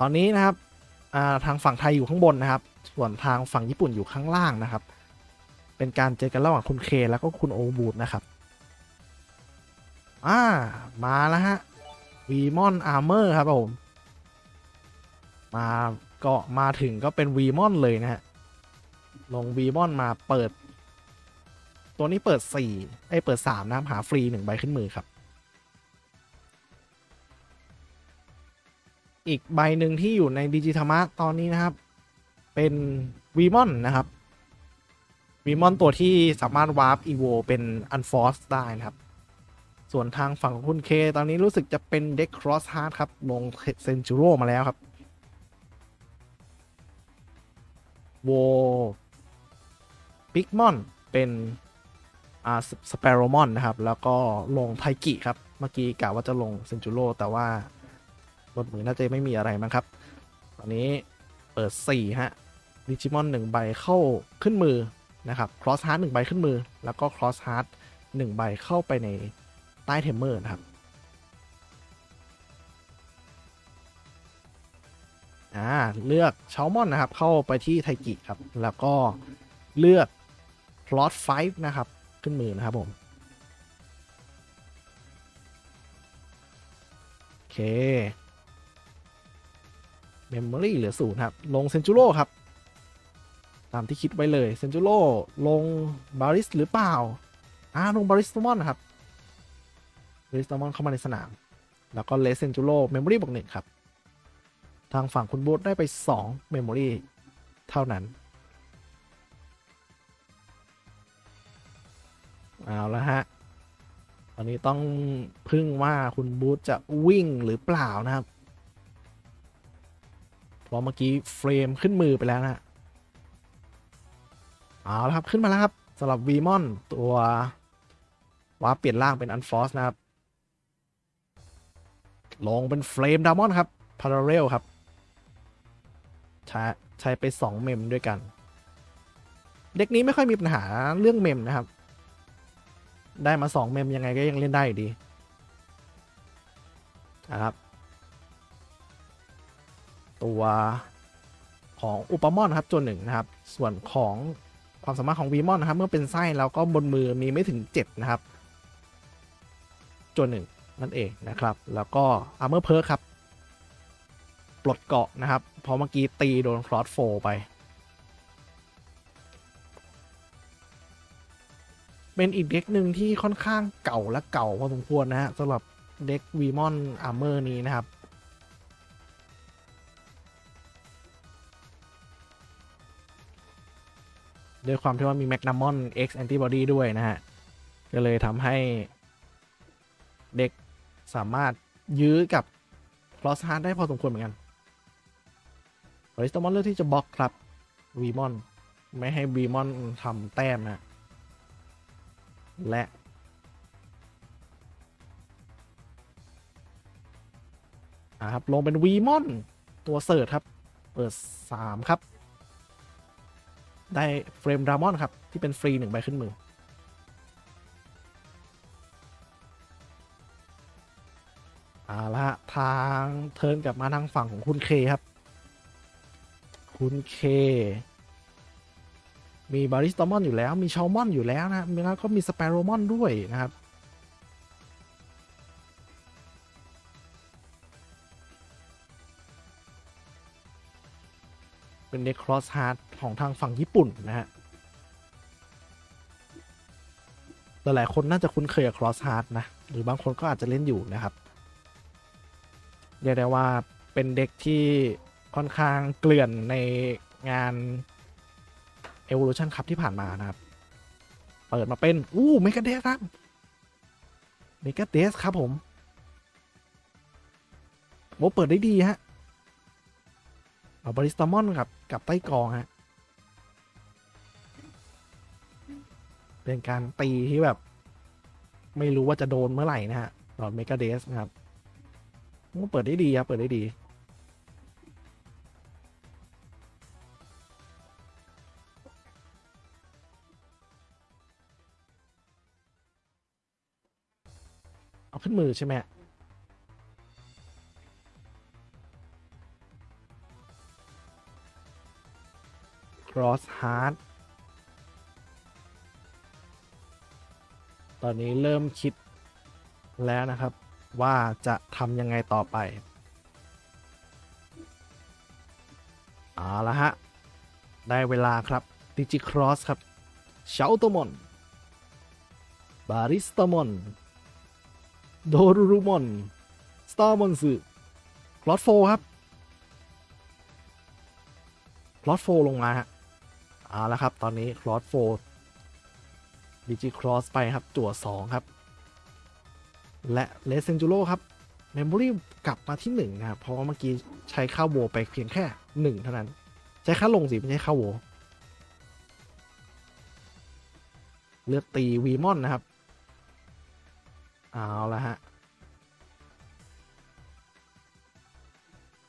ตอนนี้นะครับทางฝั่งไทยอยู่ข้างบนนะครับ ส่วนทางฝั่งญี่ปุ่นอยู่ข้างล่างนะครับ เป็นการเจอกันระหว่างคุณเคแล้วก็คุณโอบูดนะครับอ่ามาแล้วฮะวีมอนอาร์เมอร์ครับผมมาก็มาถึงก็เป็นวีมอนเลยนะฮะลงวีมอนมาเปิด ตัวนี้เปิด4ไอ้เปิด 3 นะหาฟรี 1 ใบขึ้นมือครับ อีกใบหนึ่งที่อยู่ในดิจิทามะตอนนี้นะครับ เป็นวีมอนนะครับวีมอนตัวที่สามารถวาร์ปอีโวเป็นอันฟอร์สได้นะครับ ส่วนทางฝั่งของคุณเค ตอนนี้รู้สึกจะเป็นเด็กครอสฮาร์ดครับ ลงเซนจูโรมาแล้วครับโวปิกมอนเป็นอ่าสเปโรมอนนะครับ แล้วก็ลงไทกิครับ เมื่อกี้กะว่าจะลงเซนจูโรแต่ว่า บนมือน่าจะไม่มีอะไรมั้งครับ ตอนนี้เปิด 4 ฮะดิจิมอน1ใบเข้าขึ้นมือนะครับครอสฮาร์ด1ใบขึ้นมือ แล้วก็ครอสฮาร์ด1ใบเข้าไปในใต้เทมเมอร์นะครับอ่าเลือกเชลมอนนะครับ เข้าไปที่ไทกิครับ แล้วก็เลือกพลอตไฟนะครับ ขึ้นมือนะครับผมโอเคเมมโมรีเหลือศูนย์ครับ ลงเซนจูโร่ครับ ตามที่คิดไว้เลยเซนจูโร่ลงบาริสหรือเปล่าอ่าลงบาริสตมอนครับบาริสตมอนเข้ามาในสนาม แล้วก็เลสเซนจูโร่เมมโมรีบวกหนึ่งครับ ทางฝั่งคุณบูธได้ไป2เมมโมรีเท่านั้นเอาละฮะ ตอนนี้ต้องพึ่งว่าคุณบูธจะวิ่งหรือเปล่านะครับ ราะเมื่อกี้เฟรมขึ้นมือไปแล้วนะเอาละครับขึ้นมาแล้วครับสำหรับวีมอนตัวว่าเปลี่ยนร่างเป็นอันฟอสนะครับ ลงเป็นเฟรมดามอนครับพาราเรลครับ ใช้ใช้ไป 2 เมมด้วยกัน เด็กนี้ไม่ค่อยมีปัญหาเรื่องเมมนะครับ ได้มา 2 เมมยังไงก็ยังเล่นได้อยู่ดีนะครับ ตัวของอุปมอนครับตัวหนึ่งนะครับ ส่วนของความสามารถของวีมอนนะครับ เมื่อเป็นไส้แล้วก็บนมือมีไม่ถึง 7 นะครับตัวหนึ่งนั่นเองนะครับ แล้วก็อาร์เมอร์เพิร์ครับ ปลดเกาะนะครับพราะเมื่อกี้ตีโดนคลอสโฟไป เป็นอีกเด็กหนึ่งที่ค่อนข้างเก่าและเก่าพอสมควรนะฮะสำหรับเด็กวีมอนอาร์เมอร์นี้นะครับ ด้วยความที่ว่ามีแมกนัมมอน X Antibody ด้วยนะฮะ ก็เลยทำให้เด็กสามารถยื้อกับ Cross Heart ได้พอสมควรเหมือนกันบริสตมอนเลือกที่จะบล็อกครับวีมอน ไม่ให้วีมอนทำแต้มนะ และอ่าครับ ลงเป็นวีมอน ตัวเสิร์ชครับ เปิด 3 ครับ ได้เฟรมดรามอนครับ ที่เป็นฟรีหนึ่งใบขึ้นมือ เอาละทางเทิร์นกลับมาทางฝั่งของคุณเคครับ คุณเค มีบาริสตอมอนอยู่แล้ว มีชาวมอนอยู่แล้วนะแล้วก็มีสเปโรมอนด้วยนะครับ เป็นเด็กครอสฮาร์ดของทางฝั่งญี่ปุ่นนะฮะหลายๆคนน่าจะคุ้นเคยกับครอสฮาร์ดนะ หรือบางคนก็อาจจะเล่นอยู่นะครับเรียกได้ว่าเป็นเด็กที่ค่อนข้างเกลื่อนในงาน Evolution Cup ที่ผ่านมานะครับ เปิดมาเป็น อู้เมกาเดสครับเมกาเดสครับผมโอ้เปิดได้ดีฮะเอาบริสตามอนกับ กับใต้กองฮะ เป็นการตีที่แบบ ไม่รู้ว่าจะโดนเมื่อไหร่นะฮะตอนเมกาเดสนะครับโอ้เปิดได้ดีครับ เปิดได้ดี เอาขึ้นมือใช่ไหม cross heart ตอนนี้เริ่มคิดแล้วนะครับว่าจะทำยังไงต่อไปเอาละฮะ ได้เวลาครับดิจิครอสครับเชาโตมอนบาริสตามอนโดรูรุมอนสตาร์มอนสึคลอสโฟครับคลอสโฟลงมาฮะ เอาละครับ ตอนนี้คลอสโฟดิจิครอสไปครับจั่ว2 ครับ และเลสเซนจูโร่ครับเมมโมรี่กลับมาที่1นะครับเพราะว่าเมื่อกี้ใช้ค่าโวไปเพียงแค่ 1 เท่านั้น ใช้ค่าลงสิไม่ใช่ค่าโวเลือกตีวีมอนนะครับ เอาละฮะ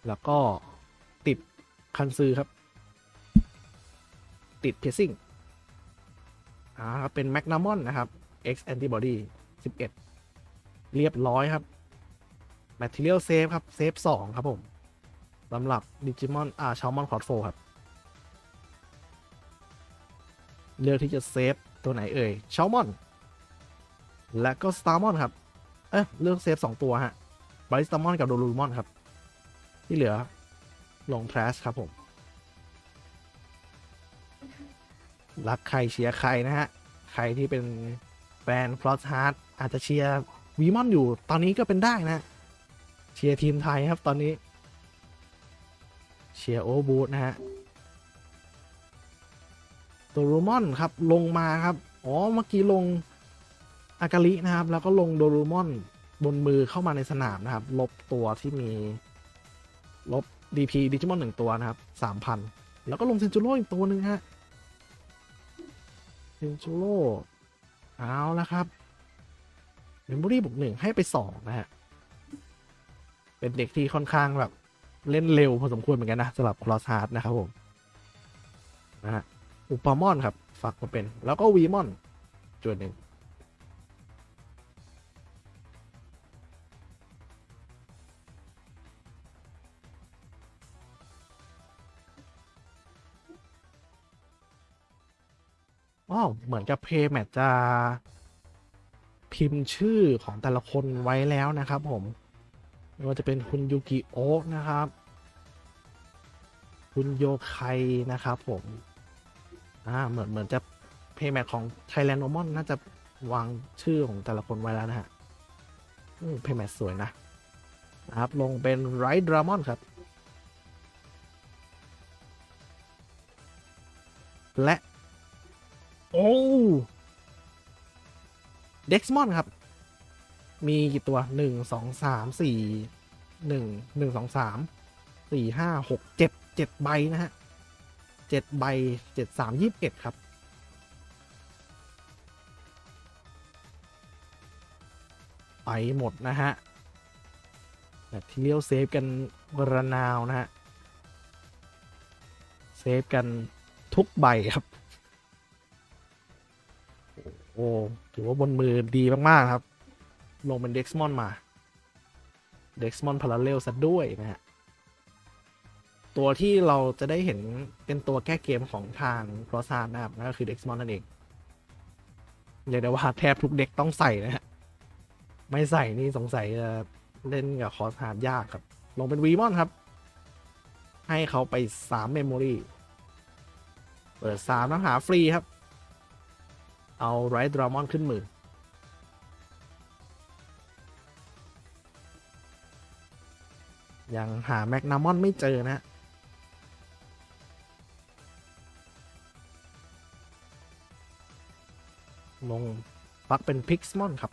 แล้วก็ติดคันซือครับ ติดเพซซิ่งอ่าเป็นแมกนามอนนะครับ X Antibody 11 เรียบร้อยครับ Material Save ครับเซฟ2ครับผมสำหรับดิจิมอนอ่าชาวมอนคอร์ดโฟครับ เลือกที่จะเซฟตัวไหนเอ่ยชาวมอน และก็สตาร์มอนครับ เอ๊ะเลือกเซฟ 2 ตัวฮะบริสตามอนกับโดรูมอนครับ ที่เหลือลงทรัชครับผม รักใครเชียร์ใครนะฮะ ใครที่เป็นแฟนฟลอสฮาร์ดอาจจะเชียร์วีมอนอยู่ ตอนนี้ก็เป็นได้นะ เชียร์ทีมไทยครับตอนนี้ เชียร์โอบูธนะฮะตัวโรมอนครับลงมาครับ อ๋อ เมื่อกี้ลงอากาลินะครับ แล้วก็ลงโดรูมอนบนมือเข้ามาในสนามนะครับ ลบตัวที่มี ลบ DP ดิจิมอนหนึ่งตัวนะครับสามพันแล้วก็ลงเซนจูโร่อีกตัวหนึ่งฮะ นจูโร่เอาแล้วครับเมมโมรี่บวกหนึ่งให้ไปสองนะฮะ เป็นเด็กที่ค่อนข้างแบบ เล่นเร็วพอสมควรเหมือนกันนะสำหรับคลอสฮาร์ดนะครับผมนะฮะอุปมอนครับ ฝากมาเป็น แล้วก็วีมอนจุดหนึ่ง อ๋อเหมือนกับเพย์แมทจะ พิมพ์ชื่อของแต่ละคนไว้แล้วนะครับผม ไม่ว่าจะเป็นคุณยูกิโอะนะครับ คุณโยไคนะครับผม อ่าเหมือนเหมือนจะเพย์แมทของ Thailand n o m o n น่าจะวางชื่อของแต่ละคนไว้แล้วนะฮะเพย์แมทสวยนะนะครับ ลงเป็นไรดรามอนครับ และ โอ้เด็กซ์มอนครับ มีกี่ตัวหนึ่งสองสามสี่หนึ่งหนึ่งสองสามสี่ห้าหกเจ็ดเจ็ดใบนะฮะเจ็ดใบเจ็ดสามยี่สิบเอ็ดครับ ไปหมดนะฮะแบบที่เลี้ยวเซฟกันระนาวนะฮะ เซฟกันทุกใบครับ โอ้ถือว่าบนมือดีมาก ๆ ครับ ลงเป็นเด็กซ์มอนมาเด็กซ์มอนพาราเรลซะด้วยนะฮะ ตัวที่เราจะได้เห็นเป็นตัวแก้เกมของทางครอสซาร์นะครับนั่นก็คือเด็กซ์มอนนั่นเองเรียกได้ว่าแทบทุกเด็กต้องใส่นะฮะ ไม่ใส่นี่สงสัยจะเล่นกับคอสฮาร์ดยากครับ ลงเป็นวีมอนครับ ให้เขาไป 3 เมมโมรีเปิด 3 แล้วหาฟรีครับ เอาไรดรามอนขึ้นมือยังหาแมกนามอนไม่เจอนะลงปักเป็นพิกซ์มอนครับ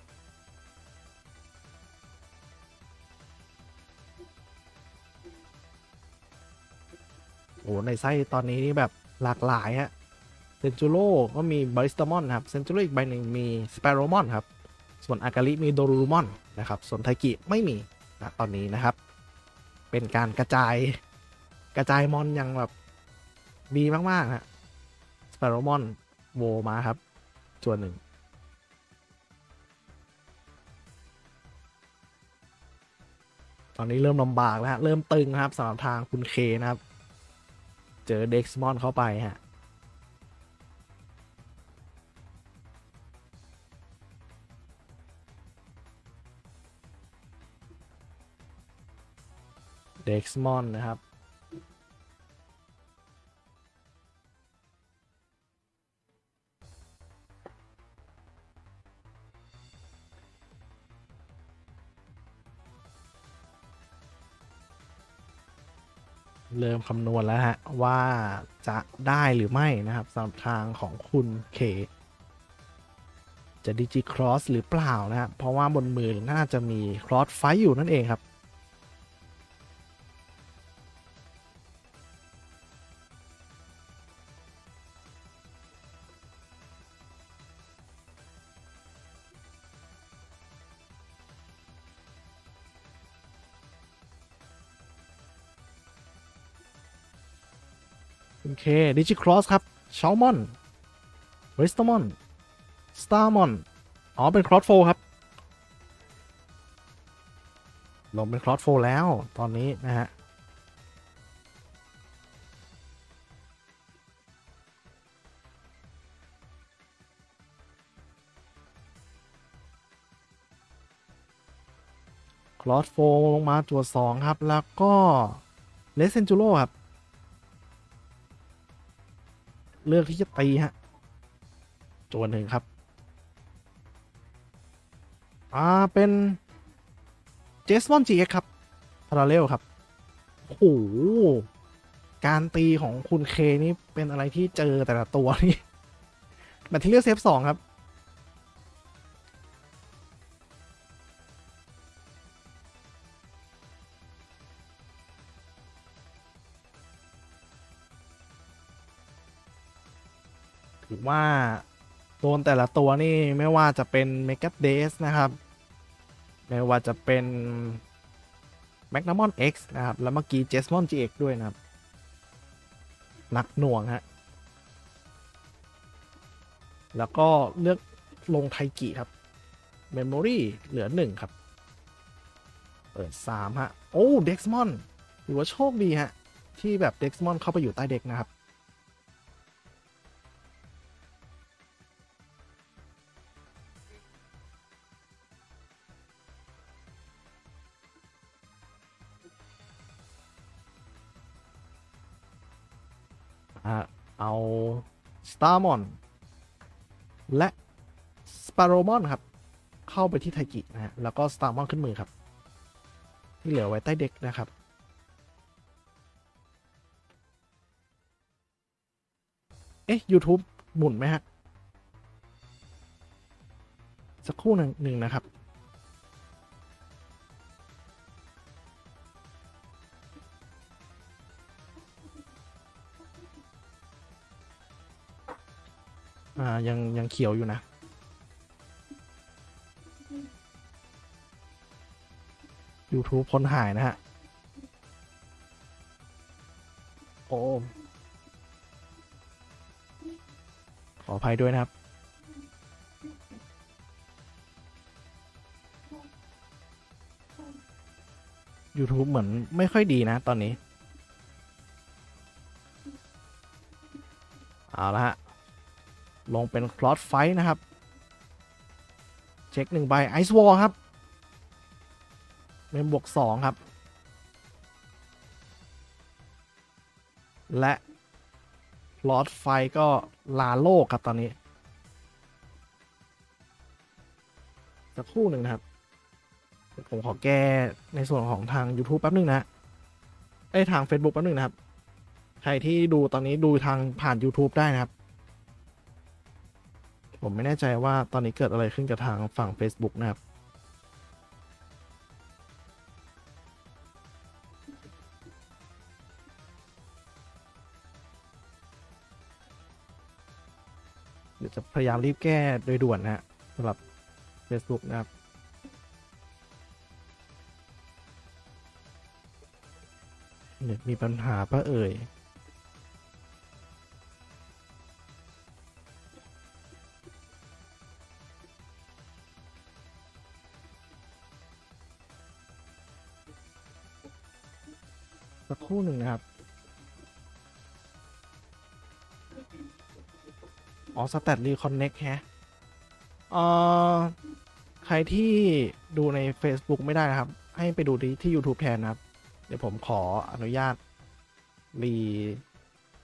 โอ้ในไส้ตอนนี้นี่แบบหลากหลายฮะ เซนจูโร่ก็มีบาริสตามอนครับเซนจูโร่อีกใบหนึ่งมีสเปโรมอนครับ ส่วนอากาลิมีโดรูมอนนะครับ ส่วนไทกิไม่มีนะตอนนี้นะครับ เป็นการกระจายกระจายมอนอย่างแบบดีมากๆฮะสเปโรมอนโวมาครับจวนหนึ่งตอนนี้เริ่มลำบากแล้วฮะ เริ่มตึงครับสำหรับทางคุณเคนะครับ เจอเด็กซ์มอนเข้าไปฮะ เด็กซ์มอนนะครับ เริ่มคำนวณแล้วฮะ ว่าจะได้หรือไม่นะครับสำหรับทางของคุณเคจะดิจิครอสหรือเปล่านะครับเพราะว่าบนมือน่าจะมีครอสไฟอยู่นั่นเองครับ เคดิจิครอสครับชาลมอนเวสต์มอนสตาร์มอนอ๋อ เป็นครอสโฟครับ ลงเป็นครอสโฟแล้วตอนนี้นะฮะคลอสโฟลงมาตัวสองครับ แล้วก็เลสเซนจูโร่ครับ เลือกที่จะตีฮะจวนหนึ่งครับอ่าเป็นเจสมอนจีเอ็กครับพาราเรลครับโอ้โหการตีของคุณเคนี่เป็นอะไรที่เจอแต่ละตัวนี่แมทเทียลเซฟสองครับ ถือว่าโดนแต่ละตัวนี่ไม่ว่าจะเป็นเมก a เดสนะครับ ไม่ว่าจะเป็นแมกน m มอน X นะครับ แล้วเมื่อกี้เจสมอน GX ด้วยนะครับ หนักหน่วงฮะ แล้วก็เลือกลงไทกิครับ Memory เหลือ 1 ครับ เปิด 3 ฮะ โอ้เด็กซ์มอนถือว่าโชคดีฮะ ที่แบบเด็กซ์มอนเข้าไปอยู่ใต้เด็กนะครับะเอา Starmon และ Sparrowmon ครับ เข้าไปที่ไทกินะฮะแล้วก็ Starmon ขึ้นมือครับ ที่เหลือไว้ใต้เด็กนะครับ เอ๊ะ YouTube หมุนไหมฮะ สักครู่หนึ่งหนึ่งนะครับ อ่ายังยังเขียวอยู่นะ YouTube คนหายนะฮะ โอ้ ขออภัยด้วยนะครับ YouTube เหมือนไม่ค่อยดีนะตอนนี้ เอาละฮะ ลงเป็นคลอสไฟนะครับ เช็คหนึ่งใบไอซ์วอลครับ เป็นบวกสองครับ และคลอสไฟก็ลาโลกครับตอนนี้ สักครู่หนึ่งนะครับ ผมขอแก้ในส่วนของทาง YouTube แป๊บนึงนะไอยทาง Facebook แป๊บนึงนะครับ ใครที่ดูตอนนี้ดูทางผ่าน YouTube ได้นะครับ ผมไม่แน่ใจว่าตอนนี้เกิดอะไรขึ้นกับทางฝั่ง Facebook นะครับเดี๋ยวจะพยายามรีบแก้โดยด่วนนะฮะสำหรับ Facebook นะครับเน็ตมีปัญหาปะเอ่ย คู่หนึ่งนะครับ อ๋อสแตทรีคอนเน็กฮะเอ่อใครที่ดูใน Facebook ไม่ได้นะครับ ให้ไปดูที่ที่ YouTube แทนนะครับ เดี๋ยวผมขออนุญาต รี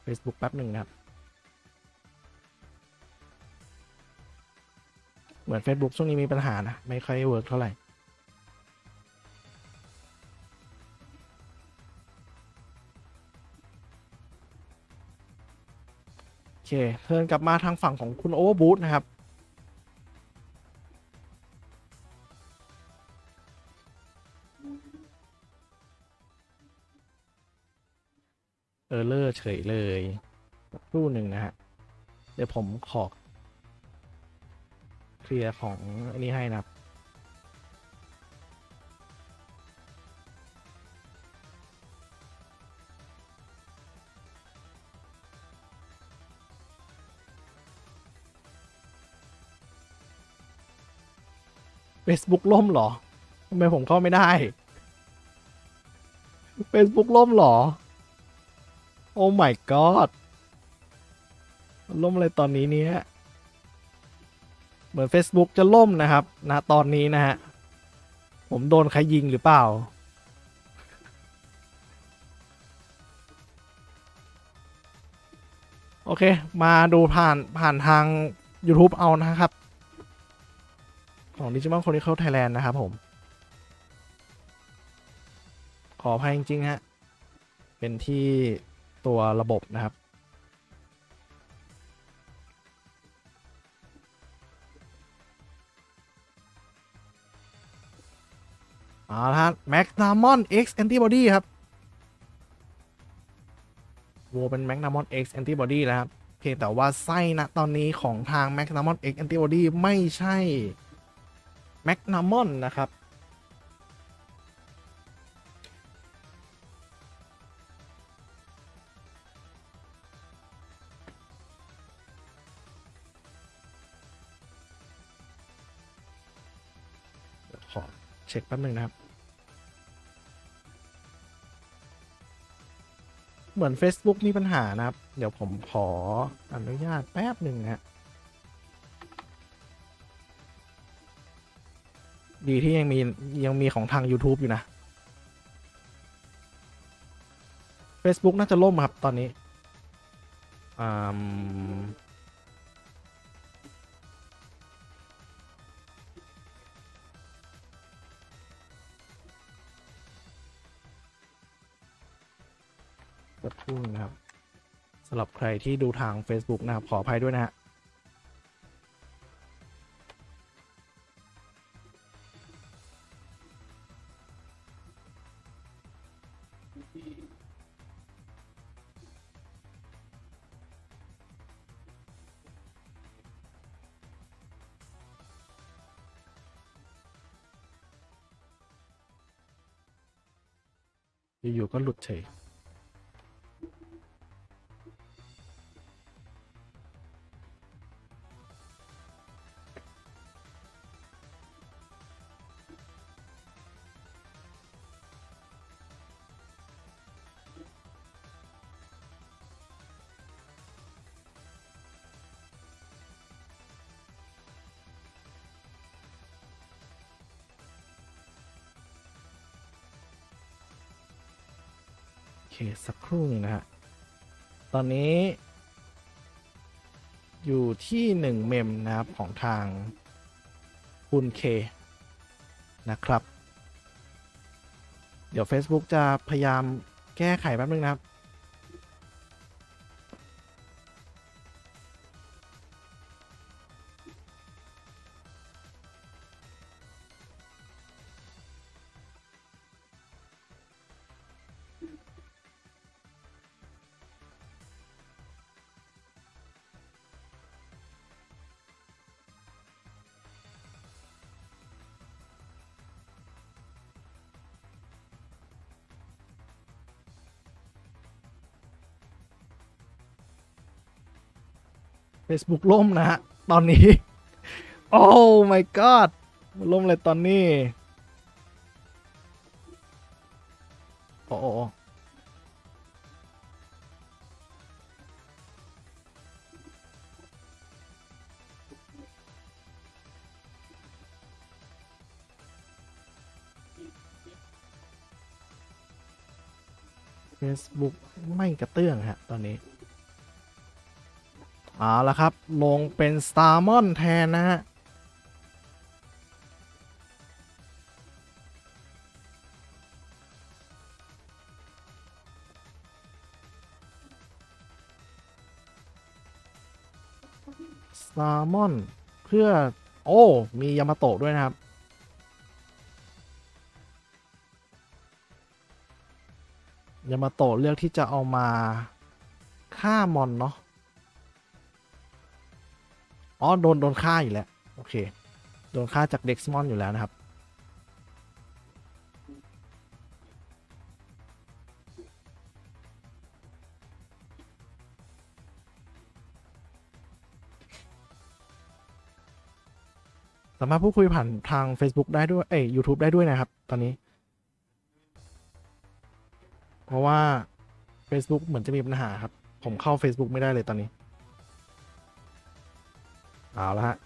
Facebook แป๊บหนึ่งนะครับ เหมือน Facebook ช่วงนี้มีปัญหานะ ไม่ค่อยเวิร์กเท่าไหร่ เคเทินกลับมาทางฝั่งของคุณโอเวอร์บูธนะครับ เออเลอร์เฉยเลยรู่หนึ่งนะฮะ เดี๋ยวผมขอเคลียร์ของอันนี้ให้นะครับ Facebook ล่มเหรอทำไมผมเข้าไม่ได้ Facebook ล่มเหรอ โอ้ my god ล่มอะไรตอนนี้เนี่ยเหมือน Facebook จะล่มนะครับณตอนนี้นะฮะ ผมโดนใครยิงหรือเปล่า โอเค มาดูผ่านผ่านทาง YouTube เอานะครับ ของดิจิมอนคนที่เข้าไทยแลนด์นะครับผม ขออภัยจริงๆฮะ เป็นที่ตัวระบบนะครับ เอาละฮะแม็กนามอน X Antibody ครับโวเป็นแม็กนามอน X Antibody แล้วครับ เพียงแต่ว่าไส้นะตอนนี้ของทาง m a g n a m o n X Antibody ไม่ใช่ m a g n a m o n นะครับ ขอเช็คแป๊บหนึ่งนะครับ เหมือน Facebook มีปัญหานะครับ เดี๋ยวผมขออนุญาตแป๊บหนึ่งนะ ดีที่ยังมียังมีของทาง YouTube อยู่นะ Facebook น่าจะล่มครับตอนนี้อืมสักครู่นะครับสำหรับใครที่ดูทาง Facebook นะครับ ขออภัยด้วยนะฮะ อยู่ๆก็หลุดเฉย เคสักครู่นะฮะ ตอนนี้ อยู่ที่หนึ่งเมมนะครับ ของทางคุณเคนะครับ เดี๋ยว Facebook จะพยายามแก้ไขแป๊บนึงนะครับ Facebook ล่มนะฮะ ตอนนี้ โอ้ my god มันล่มเลยตอนนี้ โอ้โอ้โอ้ Facebook ไม่กระเตื้องฮะ ตอนนี้ เอาละครับ ลงเป็น s t a r m o n แทนนะฮะ s t a r m o n เพื่อ โอ้ มียามาโตะด้วยนะครับยามาโตะเลือกที่จะเอามาฆ่ามอนเนาะ อ๋อโดนโดนฆ่าอยู่แล้วโอเค โดนฆ่าจากเด็กสมอนอยู่แล้วนะครับ สามารถพูดคุยผ่านทาง Facebook ได้ด้วย เอ้ย YouTube ได้ด้วยนะครับ ตอนนี้ เพราะว่า Facebook เหมือนจะมีปัญหาครับ ผมเข้า Facebook ไม่ได้เลยตอนนี้ เอาละฮะ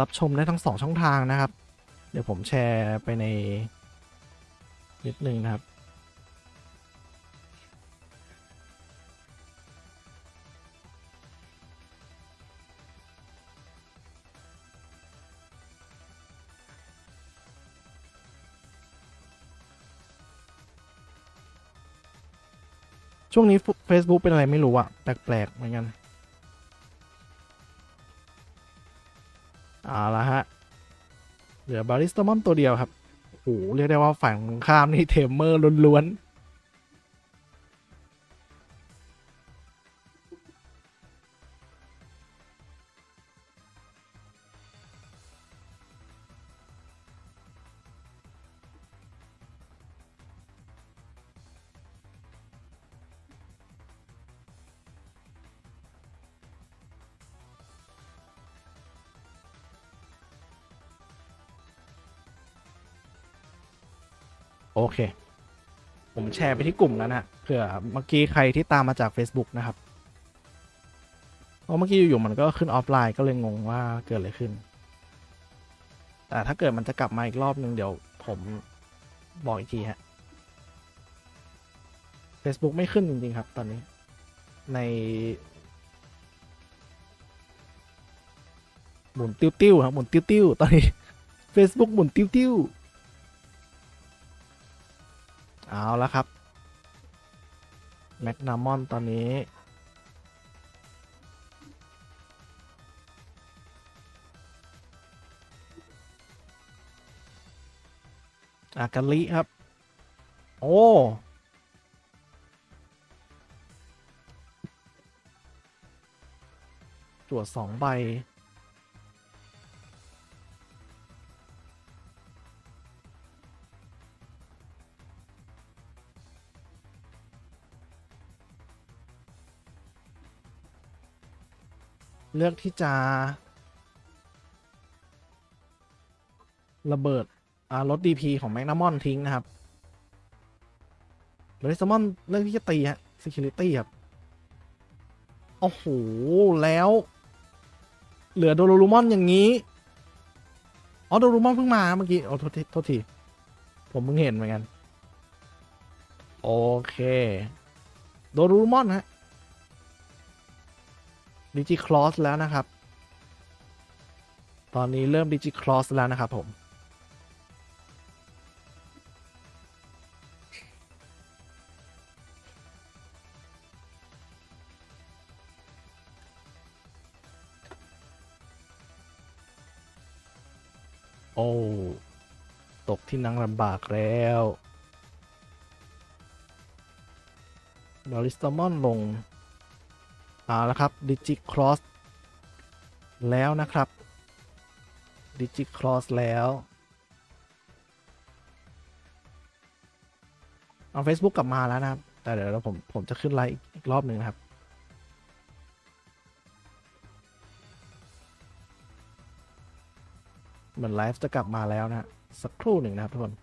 รับชมได้ทั้งสองช่องทางนะครับ เดี๋ยวผมแชร์ไปในนิดนึงนะครับ ช่วงนี้ Facebook เป็นอะไรไม่รู้อะแปลกๆเหมือนกันเอาละฮะ เหลือบาริสตามอนตัวเดียวครับ โอ้โห เรียกได้ว่าฝั่งตรงข้ามนี่เทมเมอร์ล้วนๆ โอเค ผมแชร์ไปที่กลุ่มแล้วนะเผื่อเมื่อกี้ใครที่ตามมาจาก Facebook นะครับเพราะเมื่อกี้อยู่ๆมันก็ขึ้นออฟไลน์ก็เลยงงว่าเกิดอะไรขึ้น แต่ถ้าเกิดมันจะกลับมาอีกรอบนึงเดี๋ยวผมบอกอีกทีฮะ Facebook ไม่ขึ้นจริง ๆ ครับ ตอนนี้ในหมุนติ้วๆครับหมุนติ้วๆตอนนี้ Facebook หมุนติ้วๆ เอาแล้วครับ แมกนามอนตอนนี้ อากาลิครับ โอ้ตรวจสองใบ เลือกที่จะระเบิดอ่ารถ DP ของแมกนามอนทิ้งนะครับเรซมอนเลือกที่จะตีฮะ Security ครับ โอ้โห แล้ว เหลือโดโรรูมอนอย่างนี้ อ๋อ โดโรรูมอนเพิ่งมาเมื่อกี้โอ้โทษทีโทษที ผมเพิ่งเห็นเหมือนกัน โอเค โดโรรูมอนฮะ ดิจิคลอสแล้วนะครับ ตอนนี้เริ่มดิจิคลอสแล้วนะครับผมโอ้ ตกที่นั่งลำบากแล้วบาริสตามอนลง เอาละครับดิจิครอสแล้วนะครับดิจิครอสแล้ว เอา Facebook กลับมาแล้วนะครับ แต่เดี๋ยวผม ผมจะขึ้นไลฟ์อีกรอบหนึ่งนะครับ เหมือนไลฟ์จะกลับมาแล้วนะ สักครู่หนึ่งนะครับทุกคน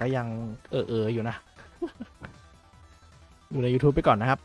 ก็ยังเออเอออยู่นะ อยู่ใน YouTube ไปก่อนนะครับ